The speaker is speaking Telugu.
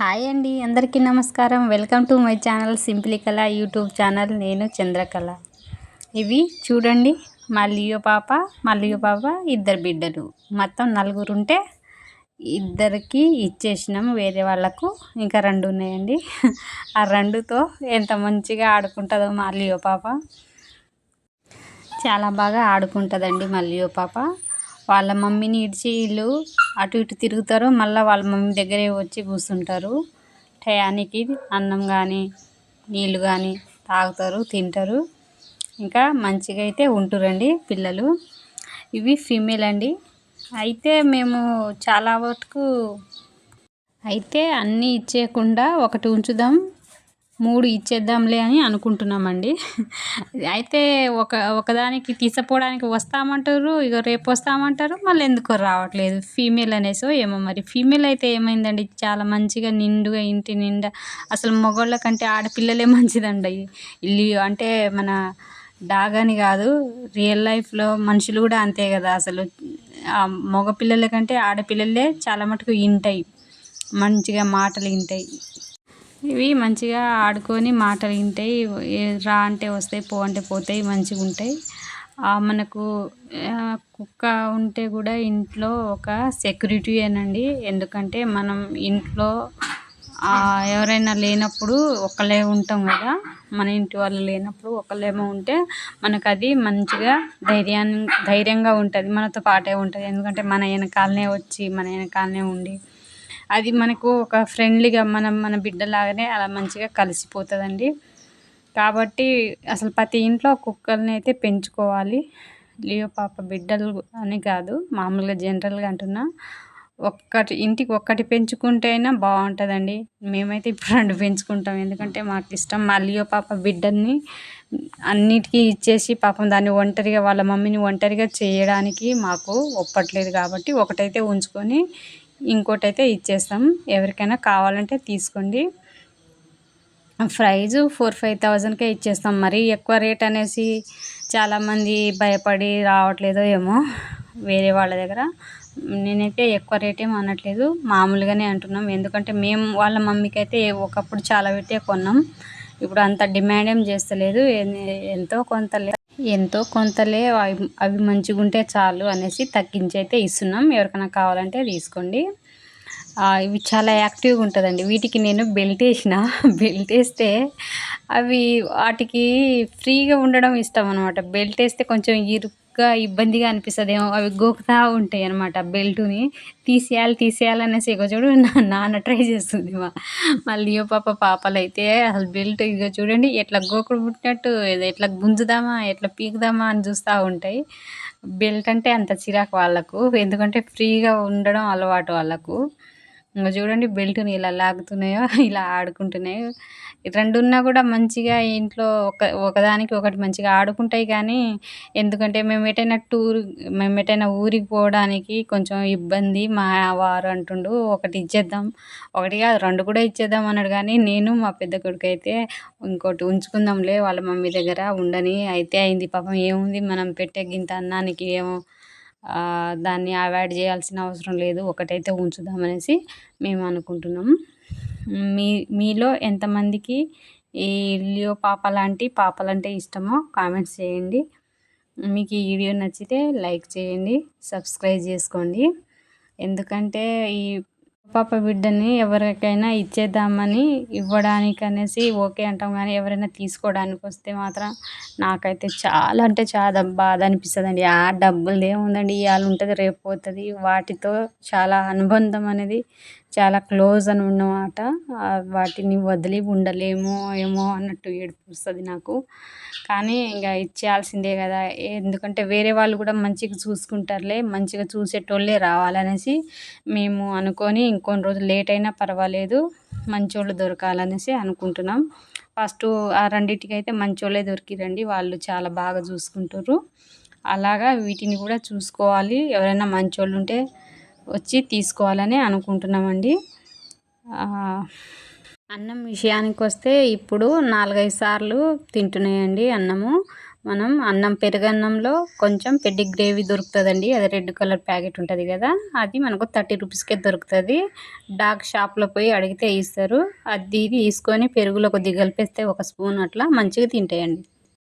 హాయ్ అండి అందరికీ నమస్కారం. Welcome to my channel simply Kala YouTube channel. నేను చంద్రకళ. ఇవి చూడండి మా లియో పాప మా లియో పాప ఇద్దరు బిడ్డలు. మొత్తం నలుగురు ఉంటే ఇద్దరికి ఇచ్చేసినాం వేరే వాళ్ళకు ఇంకా రెండు ఉన్నాయండి. ఆ రెండుతో ఎంత మంచిగా ఆడుకుంటుందో మా లియో పాప. చాలా బాగా ఆడుకుంటుందండి మా లియో పాప. వాళ్ళ మమ్మీని ఇడిచి వీళ్ళు అటు ఇటు తిరుగుతారు. మళ్ళీ వాళ్ళ మమ్మీ దగ్గరే వచ్చి కూర్చుంటారు. టయానికి అన్నం కానీ నీళ్ళు కానీ తాగుతారు తింటారు. ఇంకా మంచిగా అయితే ఉంటురండి పిల్లలు. ఇవి ఫీమేల్ అండి. అయితే మేము చాలా వరకు అయితే అన్నీ ఇచ్చేయకుండా ఒకటి ఉంచుదాం. మూడు ఇచ్చేద్దాంలే అని అనుకుంటున్నామండి. అయితే ఒక ఒకదానికి తీసుకుపోవడానికి వస్తామంటారు ఇక రేపు వస్తామంటారు మళ్ళీ ఎందుకో రావట్లేదు. ఫీమేల్ అనేసో ఏమో మరి. ఫీమేల్ అయితే ఏమైందండి చాలా మంచిగా నిండుగా ఇంటి నిండా అసలు మగవాళ్ళ కంటే ఆడపిల్లలే మంచిదండి. ఇల్లు అంటే మన డాగ్ అని కాదు రియల్ లైఫ్లో మనుషులు కూడా అంతే కదా అసలు. మగపిల్లల కంటే ఆడపిల్లలే చాలా మటుకు వింటాయి మంచిగా మాటలు వింటాయి ఇవి మంచిగా ఆడుకొని మాటలు వింటాయి. రా అంటే వస్తాయి పో అంటే పోతాయి మంచిగా ఉంటాయి. మనకు కుక్క ఉంటే కూడా ఇంట్లో ఒక సెక్యూరిటీ అనండి. ఎందుకంటే మనం ఇంట్లో ఎవరైనా లేనప్పుడు ఒకళ్ళే ఉంటాం కదా. మన ఇంటి వాళ్ళు లేనప్పుడు ఒకళ్ళేమో ఉంటే మనకు అది మంచిగా ధైర్యాన్ని ధైర్యంగా ఉంటుంది. మనతో పాటే ఉంటుంది. ఎందుకంటే మన వెనకాలనే వచ్చి మన వెనకాలనే ఉండి అది మనకు ఒక ఫ్రెండ్లీగా మనం మన బిడ్డలాగానే అలా మంచిగా కలిసిపోతుందండి. కాబట్టి అసలు ప్రతి ఇంట్లో కుక్కల్ని అయితే పెంచుకోవాలి. లియో పాప బిడ్డలు అని కాదు మామూలుగా జనరల్గా అంటున్నా. ఒక్కటి ఇంటికి ఒక్కటి పెంచుకుంటే అయినా బాగుంటుందండి. మేమైతే ఇప్పుడు రెండు పెంచుకుంటాం. ఎందుకంటే మాకు ఇష్టం మా లియో పాప బిడ్డల్ని అన్నిటికీ ఇచ్చేసి పాపం దాన్ని ఒంటరిగా వాళ్ళ మమ్మీని ఒంటరిగా చేయడానికి మాకు ఒప్పట్లేదు కాబట్టి ఒకటైతే ఉంచుకొని ఇంకోటి అయితే ఇచ్చేస్తాం. ఎవరికైనా కావాలంటే తీసుకోండి. ప్రైజు ఫోర్ ఫైవ్ థౌజండ్కే ఇచ్చేస్తాం. మరి ఎక్కువ రేట్ అనేసి చాలామంది భయపడి రావట్లేదో ఏమో వేరే వాళ్ళ దగ్గర. నేనైతే ఎక్కువ రేట్ ఏం అనట్లేదు. మామూలుగానే అంటున్నాం. ఎందుకంటే మేము వాళ్ళ మమ్మీకి అయితే ఒకప్పుడు చాలా పెట్టే కొన్నాం. ఇప్పుడు అంత డిమాండ్ ఏం చేస్తలేదు. ఎంతో కొంత ఎంతో కొంతలే అవి అవి మంచిగా ఉంటే చాలు అనేసి తగ్గించి అయితే ఇస్తున్నాం. ఎవరికైనా కావాలంటే తీసుకోండి. ఇవి చాలా యాక్టివ్గా ఉంటుందండి. వీటికి నేను బెల్ట్ వేసిన. బెల్ట్ వేస్తే అవి వాటికి ఫ్రీగా ఉండడం ఇష్టం అనమాట బెల్ట్ వేస్తే కొంచెం ఇరు ఎక్కువ ఇబ్బందిగా అనిపిస్తుందేమో. అవి గోకుతా ఉంటాయి అనమాట బెల్ట్ని. తీసేయాలి తీసేయాలి అనేసి ఇక చూడు నాన్న ట్రై చేస్తుంది మా మళ్ళీ పాప పాపలు అయితే అసలు బెల్ట్ ఇక చూడండి ఎట్లా గోకుడు పుట్టినట్టు ఎట్లా గుంజుదామా ఎట్లా పీకుదామా అని చూస్తూ ఉంటాయి. బెల్ట్ అంటే అంత చిరాకు వాళ్ళకు. ఎందుకంటే ఫ్రీగా ఉండడం అలవాటు వాళ్ళకు. ఇంకా చూడండి బెల్ట్ని ఇలా లాగుతున్నాయో ఇలా ఆడుకుంటున్నాయో. రెండు ఉన్నా కూడా మంచిగా ఇంట్లో ఒక ఒకదానికి ఒకటి మంచిగా ఆడుకుంటాయి కానీ ఎందుకంటే మేము ఎటైనా టూర్ మేము ఎటైనా ఊరికి పోవడానికి కొంచెం ఇబ్బంది మా వారు అంటుండు ఒకటి ఇచ్చేద్దాం ఒకటి కాదు రెండు కూడా ఇచ్చేద్దాం అన్నాడు కానీ నేను మా పెద్ద కొడుకు అయితే ఇంకోటి ఉంచుకుందాంలే వాళ్ళ మమ్మీ దగ్గర ఉండని. అయితే అయింది పాపం ఏముంది మనం పెట్టే గింత అన్నానికి ఏమో దాన్ని అవాయిడ్ చేయాల్సిన అవసరం లేదు ఒకటైతే ఉంచుదామనేసి మేము అనుకుంటున్నాం మీ మీలో ఎంతమందికి ఈ లియో పాప లాంటి పాపలంటే ఇష్టమో కామెంట్స్ చేయండి. మీకు ఈ వీడియో నచ్చితే లైక్ చేయండి సబ్స్క్రైబ్ చేసుకోండి. ఎందుకంటే ఈ పాప బిడ్డని ఎవరికైనా ఇచ్చేద్దామని ఇవ్వడానికి అనేసి ఓకే అంటాం కానీ ఎవరైనా తీసుకోవడానికి వస్తే మాత్రం నాకైతే చాలా అంటే చాలా బాధ అనిపిస్తుందండి. ఆ డబ్బులు ఏముందండి? ఇవాళ ఉంటుంది రేపు పోతుంది. వాటితో చాలా అనుబంధం అనేది చాలా క్లోజ్ అని ఉన్నమాట. వాటిని వదిలి ఉండలేము ఏమో అన్నట్టు ఏడుపు వస్తుంది నాకు. కానీ ఇంకా ఇచ్చేయాల్సిందే కదా. ఎందుకంటే వేరే వాళ్ళు కూడా మంచిగా చూసుకుంటారులే మంచిగా చూసేటోళ్ళే రావాలనేసి మేము అనుకొని ఇంకొన్ని రోజులు లేట్ అయినా పర్వాలేదు మంచోళ్ళు దొరకాలనేసి అనుకుంటున్నాం. ఫస్ట్ ఆ రెండింటికి అయితే మంచోళ్ళే దొరికిరండి వాళ్ళు చాలా బాగా చూసుకుంటారు అలాగా వీటిని కూడా చూసుకోవాలి. ఎవరైనా మంచోళ్ళు ఉంటే వచ్చి తీసుకోవాలని అనుకుంటున్నామండి. అన్నం విషయానికి వస్తే ఇప్పుడు నాలుగైదు సార్లు తింటున్నాయండి అన్నము. మనం అన్నం పెరుగన్నంలో కొంచెం పెద్ద గ్రేవీ దొరుకుతుందండి. అది రెడ్ కలర్ ప్యాకెట్ ఉంటుంది కదా అది మనకు థర్టీ రూపీస్కే దొరుకుతుంది. డాక్ షాప్లో పోయి అడిగితే ఇస్తారు. అది తీసుకొని పెరుగులో కొద్దిగా కలిపేస్తే ఒక స్పూన్ అట్లా మంచిగా తింటాయండి.